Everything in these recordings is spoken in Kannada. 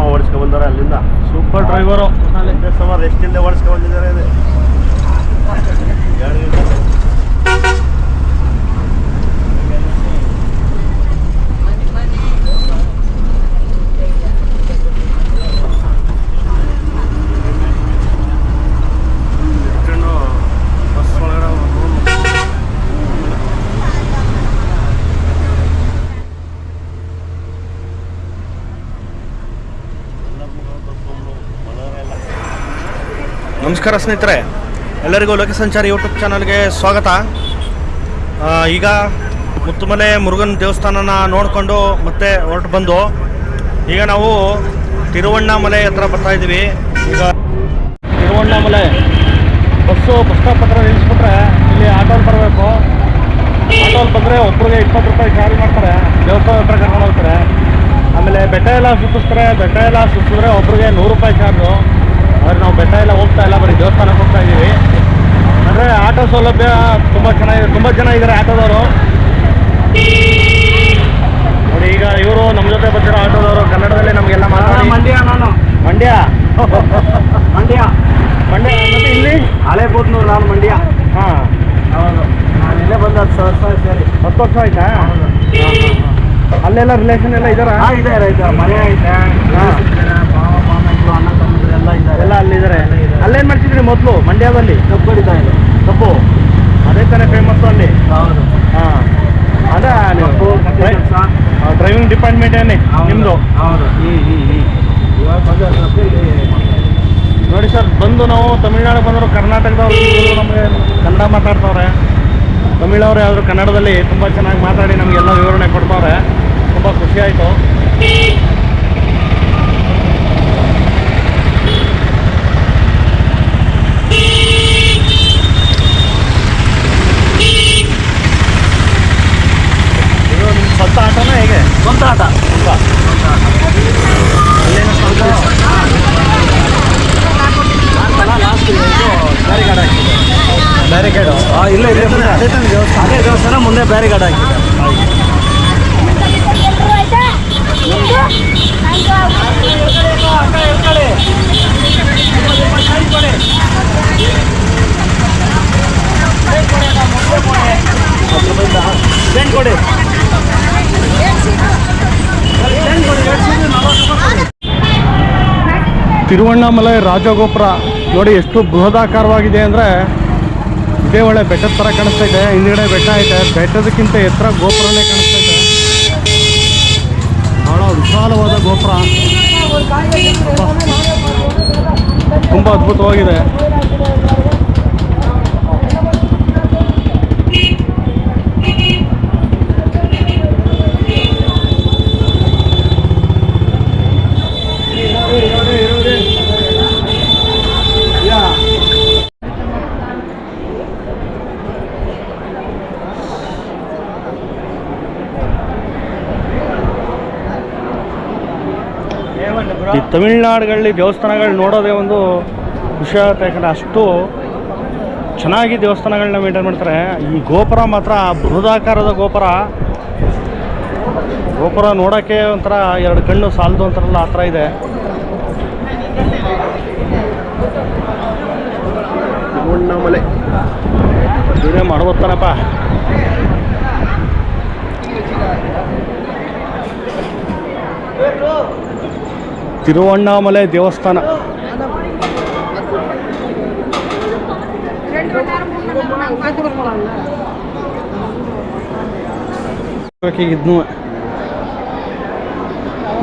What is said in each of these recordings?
ಸಮ ಓಡಿಸ್ಕೊ ಬಂದಾರೆ ಅಲ್ಲಿಂದ. ಸೂಪರ್ ಡ್ರೈವರು ಸುಮಾರು ಎಷ್ಟಿಂದ ಓಡಿಸ್ಕೊ ಬಂದಿದ್ದಾರೆ ನಮಸ್ಕಾರ ಸ್ನೇಹಿತರೆ, ಎಲ್ಲರಿಗೂ ಲೋಕ ಸಂಚಾರ ಯೂಟ್ಯೂಬ್ ಚಾನಲ್ಗೆ ಸ್ವಾಗತ. ಈಗ ಮುತ್ತುಮಲೆ ಮುರುಗನ್ ದೇವಸ್ಥಾನನ ನೋಡಿಕೊಂಡು ಮತ್ತೆ ಹೊರಟು ಬಂದು, ಈಗ ನಾವು ತಿರುವಣ್ಣಾಮಲೆ ಹತ್ರ ಬರ್ತಾ ಇದ್ದೀವಿ ಈಗ ತಿರುವಣ್ಣಾಮಲೆ, ಬಸ್ಸು ಬಸ್ ಸ್ಟಾಪ್ ಹತ್ರ ನಿಲ್ಲಿಸ್ಬಿಟ್ರೆ ಇಲ್ಲಿ ಆಟೋಲ್ ಬರಬೇಕು. ಆಟೋಲ್ಲಿ ಬಂದರೆ ಒಬ್ಬರಿಗೆ ಇಪ್ಪತ್ತು ರೂಪಾಯಿ ಚಾರ್ಜ್ ಮಾಡ್ತಾರೆ, ದೇವಸ್ಥಾನ ಹತ್ರ ಕರ್ಕೊಂಡು ಹೋಗ್ತಾರೆ. ಆಮೇಲೆ ಬೆಟ್ಟ ಎಲ್ಲ ಸುತ್ತಿಸ್ತಾರೆ, ಬೆಟ್ಟ ಎಲ್ಲ ಸುತ್ತಿದ್ರೆ ಒಬ್ಬರಿಗೆ ನೂರು ರೂಪಾಯಿ ಚಾರ್ಜು. ಆದರೆ ನಾವು ಬೆಟ್ಟ ಎಲ್ಲ ಹೋಗ್ತಾ ಇಲ್ಲ ಬರೀ ದೇವಸ್ಥಾನಕ್ಕೆ ಹೋಗ್ತಾ ಇದ್ದೀವಿ. ಅಂದರೆ ಆಟೋ ಸೌಲಭ್ಯ ತುಂಬ ಚೆನ್ನಾಗಿದೆ ತುಂಬ ಜನ ಇದ್ದಾರೆ ಆಟೋದವರು. ನೋಡಿ ಈಗ ಇವರು ನಮ್ಮ ಜೊತೆ ಬರ್ತಿರೋ ಆಟೋದವರು ಕನ್ನಡದಲ್ಲಿ ನಮಗೆಲ್ಲ ಮಾತಾಡಿ. ಮಂಡ್ಯ ನಾನು. ಮಂಡ್ಯ? ಮಂಡ್ಯ. ಮಂಡ್ಯ ಮತ್ತೆ ಇಲ್ಲಿ? ಹಳೆ ಬೋದ್ನು ನಾನು ಮಂಡ್ಯ. ಹಾಂ. ಹೌದು. ನಾನು ಇಲ್ಲೇ ಬಂದ ಹತ್ತು ವರ್ಷ ಸರಿ. ಹತ್ತು ವರ್ಷ ಆಯ್ತಾ. ಅಲ್ಲೆಲ್ಲ ರಿಲೇಷನ್ ಎಲ್ಲ ಇದ್ದಾರಾ ಹಾ ಇದೆ ರೈತ ಮನೆ ಐತೆ. ಎಲ್ಲ ಅಲ್ಲಿದ್ದಾರೆ ಅಲ್ಲೇನ್ ಮಾಡ್ತಿದ್ರಿ ಮೊದಲು? ಮಂಡ್ಯದಲ್ಲಿ? ಕಬ್ಬು ಇದೆ. ಕಬ್ಬು? ಅದೇ ತಾನೇ ಫೇಮಸ್ ಅಲ್ಲಿ. ಹೌದು. ಹಾ. ಅದ ಡ್ರೈವಿಂಗ್ ಡಿಪಾರ್ಟ್ಮೆಂಟ್ ಏನೇ ನಿಮ್ಮದು ಹೌದು. ನೋಡಿ ಸರ್ ಬಂದು ನಾವು ತಮಿಳ್ನಾಡು ಬಂದರು ಕರ್ನಾಟಕದವ್ರು ನಮಗೆ ಕನ್ನಡ ಮಾತಾಡ್ತವ್ರೆ. ತಮಿಳವ್ರು ಯಾವ್ದು ಕನ್ನಡದಲ್ಲಿ ತುಂಬ ಚೆನ್ನಾಗಿ ಮಾತಾಡಿ ನಮಗೆಲ್ಲ ವಿವರಣೆ ಕೊಡ್ತವ್ರೆ. ತುಂಬ ಖುಷಿ ಆಯಿತು ಇದು ನಿಮ್ಮ ಸ್ವಂತ ಆಟೋನ ಹೇಗೆ ಸ್ವಂತ ಆಟ. ಬ್ಯಾರಿಕೇಡು ಇಲ್ಲ ಇಲ್ಲ ದೇವಸ್ಥಾನ. ಅದೇ ದೇವಸ್ಥಾನ ಮುಂದೆ ಬ್ಯಾರಿಗಾರ್ಡ್ ಹಾಕಿದೆ ತಿರುವಣ್ಣಾಮಲೈ ರಾಜಗೋಪುರ ನೋಡಿ ಎಷ್ಟು ಬೃಹದಾಕಾರವಾಗಿದೆ ಅಂದರೆ ಇದೇ ಒಳ್ಳೆ ಬೆಟ್ಟದ ಥರ ಕಾಣಿಸ್ತೈತೆ ಹಿಂದ್ಗಡೆ ಬೆಟ್ಟ ಐತೆ ಬೆಟ್ಟದಕ್ಕಿಂತ ಎತ್ತರ ಗೋಪುರನೇ ಕಾಣಿಸ್ತೈತೆ ಬಹಳ ವಿಶಾಲವಾದ ಗೋಪುರ. ತುಂಬ ಅದ್ಭುತವಾಗಿದೆ ಈ ತಮಿಳ್ನಾಡುಗಳಲ್ಲಿ ದೇವಸ್ಥಾನಗಳು ನೋಡೋದೇ ಒಂದು ವಿಷಯ ಆಗುತ್ತೆ ಯಾಕಂದರೆ ಅಷ್ಟು ಚೆನ್ನಾಗಿ ದೇವಸ್ಥಾನಗಳನ್ನ ಮೇಂಟೈನ್ ಮಾಡ್ತಾರೆ. ಈ ಗೋಪುರ ಮಾತ್ರ ಬೃಹದಾಕಾರದ ಗೋಪುರ. ಗೋಪುರ ನೋಡೋಕ್ಕೆ ಒಂಥರ ಎರಡು ಕಣ್ಣು ಸಾಲದು ಅಂತಾರಲ್ಲ ಆ ಥರ ಇದೆ. ಇವನೇ ಮಾಡ್ಬೋತಾನಪ್ಪ ತಿರುವಣ್ಣಾಮಲೆ ದೇವಸ್ಥಾನ. ಇದನ್ನು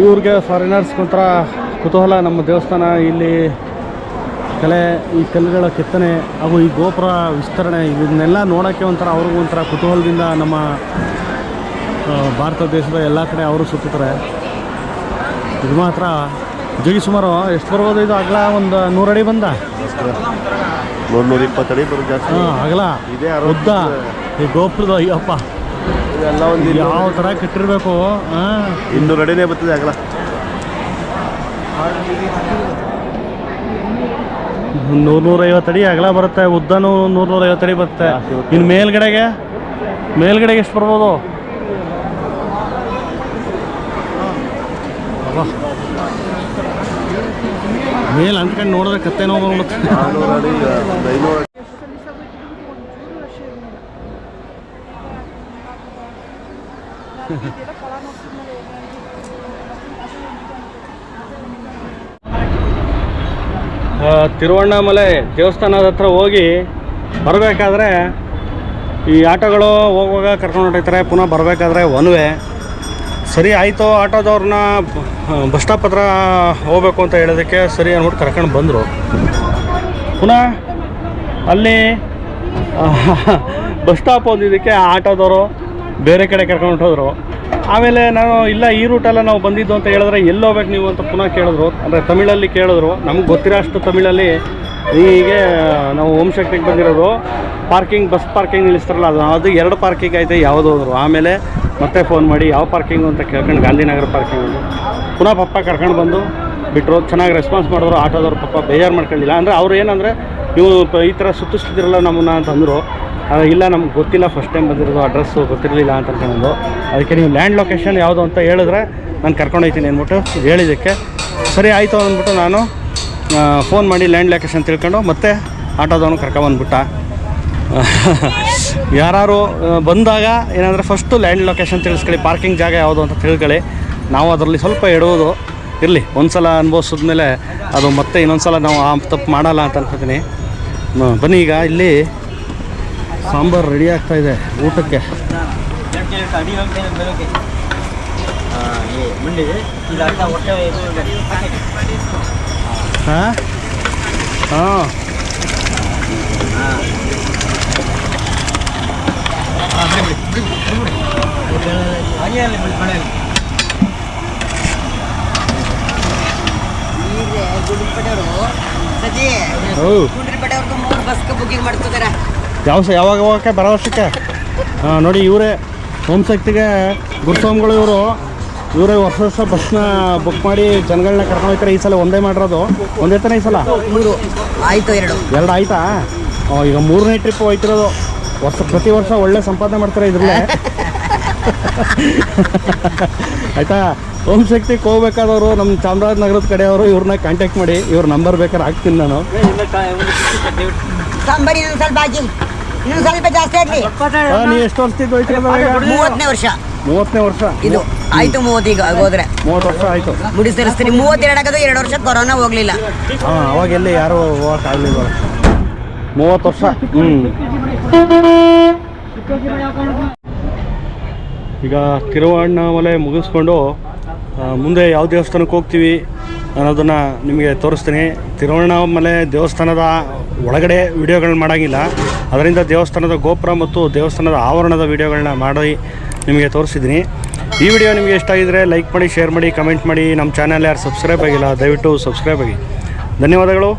ಇವ್ರಿಗೆ ಫಾರಿನರ್ಸ್ ಒಂಥರ ಕುತೂಹಲ. ನಮ್ಮ ದೇವಸ್ಥಾನ ಇಲ್ಲಿ ಕಲೆ, ಈ ಕಲ್ಲುಗಳ ಕೆತ್ತನೆ ಹಾಗೂ ಈ ಗೋಪುರ ವಿಸ್ತರಣೆ ಇದನ್ನೆಲ್ಲ ನೋಡೋಕ್ಕೆ ಒಂಥರ ಅವ್ರಿಗೂ ಒಂಥರ ಕುತೂಹಲದಿಂದ ನಮ್ಮ ಭಾರತ ದೇಶದ ಎಲ್ಲ ಕಡೆ ಅವರು ಸುತ್ತಾರೆ ಇದು ಮಾತ್ರ ಜಗಿ ಸುಮಾರು ಎಷ್ಟು ಬರ್ಬೋದು ಇದು? ಅಗಲ ಒಂದು ಅಡಿ ಬಂದ? ನೂರ್ನೂರ ಇಪ್ಪತ್ತಡಿ ಬರೋದು ಜಾಸ್ತಿ. ಹಾಂ ಅಗಲ. ಇದೆ ಉದ್ದ. ಈ ಗೋಪುರದ ಅಯ್ಯಪ್ಪ. ಇದೆಲ್ಲ ಒಂದು ಯಾವ ಥರ ಕಟ್ಟಿರಬೇಕು ಹಾಂ? ಇನ್ನೂರು ಅಡಿನೇ ಬರ್ತದೆ ಅಗಲ. ನೂರು ನೂರೈವತ್ತು ಅಡಿ ಅಗಲ ಬರುತ್ತೆ ಉದ್ದನೂ ನೂರು ನೂರೈವತ್ತು ಅಡಿ ಬರುತ್ತೆ. ಇನ್ನು ಮೇಲ್ಗಡೆಗೆ ಮೇಲ್ಗಡೆಗೆ ಎಷ್ಟು ಬರ್ಬೋದು? ಮೇಲೆ ಅಂದ್ಕೊಂಡು ನೋಡಿದ್ರೆ ಕತ್ತೆ ನೋವು ತಿರುವಣ್ಣಾಮಲೆ ದೇವಸ್ಥಾನದ ಹತ್ರ ಹೋಗಿ ಬರಬೇಕಾದ್ರೆ ಈ ಆಟೋಗಳು ಹೋಗುವಾಗ ಕರ್ಕೊಂಡು ಹೊರಟಿರ್ತಾರೆ, ಪುನಃ ಬರಬೇಕಾದ್ರೆ ಒನ್ವೆ. ಸರಿ ಆಯಿತು, ಆಟೋದವ್ರನ್ನ ಬಸ್ ಸ್ಟಾಪ್ ಹತ್ರ ಹೋಗ್ಬೇಕು ಅಂತ ಹೇಳೋದಕ್ಕೆ ಸರಿ ಅಂದ್ಬಿಟ್ಟು ಕರ್ಕೊಂಡು ಬಂದರು. ಪುನಃ ಅಲ್ಲಿ ಬಸ್ ಸ್ಟಾಪ್ ಹೋದಿದ್ದಕ್ಕೆ ಆ ಆಟೋದವರು ಬೇರೆ ಕಡೆ ಕರ್ಕೊಂಡು ಹೊಂಟೋದ್ರು. ಆಮೇಲೆ ನಾನು ಇಲ್ಲ, ಈ ರೂಟಲ್ಲ ನಾವು ಬಂದಿದ್ದು ಅಂತ ಹೇಳಿದ್ರೆ ಎಲ್ಲಿ ಹೋಗ್ಬೇಕು ನೀವು ಅಂತ ಪುನಃ ಕೇಳಿದ್ರು. ಅಂದರೆ ತಮಿಳಲ್ಲಿ ಕೇಳಿದ್ರು. ನಮ್ಗೆ ಗೊತ್ತಿರೋ ಅಷ್ಟು ತಮಿಳಲ್ಲಿ ಹೀಗೆ ನಾವು ಓಂ ಶಕ್ತಿಗೆ ಬಂದಿರೋದು. ಪಾರ್ಕಿಂಗ್ ಬಸ್ ಪಾರ್ಕಿಂಗ್ ನಿಲ್ಲಿಸ್ತಾರಲ್ಲ, ಅದು ಅದು ಎರಡು ಪಾರ್ಕಿಂಗ್ ಐತೆ, ಯಾವುದು ಹೋದ್ರು ಆಮೇಲೆ ಮತ್ತೆ ಫೋನ್ ಮಾಡಿ ಯಾವ ಪಾರ್ಕಿಂಗು ಅಂತ ಕೇಳ್ಕೊಂಡು ಗಾಂಧಿನಗರ ಪಾರ್ಕಿಂಗ್ ಪುನಃ ಪಪ್ಪ ಕರ್ಕೊಂಡು ಬಂದು ಬಿಟ್ಟರು ಚೆನ್ನಾಗಿ ರೆಸ್ಪಾನ್ಸ್ ಮಾಡಿದ್ರು. ಆಟೋದವ್ರು ಪಪ್ಪ ಬೇಜಾರು ಮಾಡ್ಕೊಂಡಿಲ್ಲ. ಅಂದರೆ ಅವ್ರು ಏನಂದರೆ ನೀವು ಈ ಥರ ಸುತ್ತಿಸ್ತಿದ್ರಲ್ಲ ನಮ್ಮನ್ನ ಅಂತಂದರು ಇಲ್ಲ, ನಮ್ಗೆ ಗೊತ್ತಿಲ್ಲ ಫಸ್ಟ್ ಟೈಮ್ ಬಂದಿರೋದು ಅಡ್ರೆಸ್ಸು ಗೊತ್ತಿರಲಿಲ್ಲ ಅಂತ ಅನ್ಕೊಂಡು ಅದಕ್ಕೆ ನೀವು ಲ್ಯಾಂಡ್ ಲೊಕೇಶನ್ ಯಾವುದು ಅಂತ ಹೇಳಿದ್ರೆ ನಾನು ಕರ್ಕೊಂಡೋಗ್ತೀನಿ ಅಂದ್ಬಿಟ್ಟು ಹೇಳಿದ್ದಕ್ಕೆ. ಸರಿ, ಆಯಿತು ಅಂದ್ಬಿಟ್ಟು ನಾನು ಫೋನ್ ಮಾಡಿ ಲ್ಯಾಂಡ್ ಲೊಕೇಶನ್ ತಿಳ್ಕೊಂಡು ಮತ್ತೆ ಆಟೋದವನು ಕರ್ಕೊಂಬಂದ್ಬಿಟ್ಟ. ಯಾರು ಬಂದಾಗ ಏನಂದರೆ ಫಸ್ಟು ಲ್ಯಾಂಡ್ ಲೊಕೇಶನ್ ತಿಳಿಸ್ಕೊಳ್ಳಿ ಪಾರ್ಕಿಂಗ್ ಜಾಗ ಯಾವುದು ಅಂತ ತಿಳ್ಕೊಳ್ಳಿ. ನಾವು ಅದರಲ್ಲಿ ಸ್ವಲ್ಪ ಎಡುವುದು ಇರಲಿ ಒಂದು ಸಲ ಅನುಭವಿಸಿದ್ಮೇಲೆ ಅದು ಮತ್ತೆ ಇನ್ನೊಂದು ಸಲ ನಾವು ಆ ತಪ್ಪು ಮಾಡಲ್ಲ ಅಂತ ಅನ್ಕೋತೀನಿ ಬನ್ನಿ ಈಗ, ಇಲ್ಲಿ ಸಾಂಬಾರು ರೆಡಿ ಆಗ್ತಾ ಇದೆ ಊಟಕ್ಕೆ. ಹಾಂ? ಹಾಂ. ಸಜಿ ಹೌ ಗುಂಡ್ರಿಪೇಟೆವರೆಗೂ ಮೂರು ಬಸ್ಗೆ ಬುಕ್ಕಿಂಗ್ ಮಾಡ್ತಿದ್ದಾರೆ. ಯಾವ ಸ ಯಾವಾಗ ಹೋಗಕ್ಕೆ ಬರೋ ವರ್ಷಕ್ಕೆ ಹಾಂ ನೋಡಿ ಇವರೇ ಹೋಮ್ ಶಕ್ತಿಗೆ ಗುರುಸ್ವಾಮಿಗಳು ಇವರು. ಇವರೇ ವರ್ಷ ವರ್ಷ ಬಸ್ನ ಬುಕ್ ಮಾಡಿ ಜನಗಳನ್ನ ಕರ್ಕೊಂಡು ಹೋಗ್ತಾರೆ. ಈ ಸಲ ಒಂದೇ ಮಾಡಿರೋದು. ಒಂದೇ ತಾನೇ ಈ ಸಲ? ಆಯ್ತು ಎರಡು. ಎರಡು ಆಯ್ತಾ? ಈಗ ಮೂರನೇ ಟ್ರಿಪ್ ಹೋಯ್ತಿರೋದು. ವರ್ಷ ಪ್ರತಿ ವರ್ಷ ಒಳ್ಳೆ ಸಂಪಾದನೆ ಮಾಡ್ತಾರೆ ಇದ್ರಲ್ಲೇ. ಆಯ್ತಾ? ಓಂ ಶಕ್ತಿಗೆ ಹೋಗ್ಬೇಕಾದವರು ನಮ್ಮ ಚಾಮರಾಜನಗರದ ಕಡೆಯವರು ಇವ್ರನ್ನ ಕಾಂಟ್ಯಾಕ್ಟ್ ಮಾಡಿ ಇವ್ರ ನಂಬರ್ ಬೇಕಾದ್ರೆ ಹಾಕ್ತೀನಿ ನಾನು. ಇನ್ನೊಂದು ಸ್ವಲ್ಪ ಜಾಸ್ತಿ ಆಗ್ಲಿ. ನೀವು ಎಷ್ಟು ವರ್ಷದಿಂದ ಹೋಯ್ತಿರೋದು ಈಗ? ಮೂವತ್ತನೇ ವರ್ಷ. ಮೂವತ್ತನೇ ವರ್ಷ? ಇದು ಆಯ್ತು ಮೂವತ್ತು ಈಗ ಹೋದ್ರೆ ಮೂವತ್ತು ವರ್ಷ ಆಯ್ತು. ಮುಡಿ ಸೇರಿಸ್ತೀನಿ ಮೂವತ್ತೆರಡು ಆಗೋದು ಎರಡು ವರ್ಷ ಕೊರೋನಾ ಹೋಗ್ಲಿಲ್ಲ. ಅವಾಗೆಲ್ಲ ಅವಾಗೆಲ್ಲಿ ಯಾರು ಆಗ್ಲಿಲ್ಲ ಮೂವತ್ತು ವರ್ಷ? ಹ್ಞೂ ಈಗ ತಿರುವಣ್ಣಾಮಲೆ ಮುಗಿಸ್ಕೊಂಡು ಆ, ಮುಂದೆ ಯಾವ ದೇವಸ್ಥಾನಕ್ಕೆ ಹೋಗ್ತೀವಿ ಅನ್ನೋದನ್ನು ನಿಮಗೆ ತೋರಿಸ್ತೀನಿ. ತಿರುವಣ್ಣಾಮಲೆ ದೇವಸ್ಥಾನದ ಒಳಗಡೆ ವಿಡಿಯೋಗಳನ್ನ ಮಾಡೋಂಗಿಲ್ಲ. ಅದರಿಂದ ದೇವಸ್ಥಾನದ ಗೋಪುರ ಮತ್ತು ದೇವಸ್ಥಾನದ ಆವರಣದ ವಿಡಿಯೋಗಳನ್ನ ಮಾಡಿ ನಿಮಗೆ ತೋರಿಸಿದ್ದೀನಿ. ಈ ವಿಡಿಯೋ ನಿಮಗೆ ಇಷ್ಟ ಲೈಕ್ ಮಾಡಿ, ಶೇರ್ ಮಾಡಿ, ಕಮೆಂಟ್ ಮಾಡಿ. ನಮ್ಮ ಚಾನಲ್ ಯಾರು ಸಬ್ಸ್ಕ್ರೈಬ್ ಆಗಿಲ್ಲ, ದಯವಿಟ್ಟು ಸಬ್ಸ್ಕ್ರೈಬ್ ಆಗಿ. ಧನ್ಯವಾದಗಳು.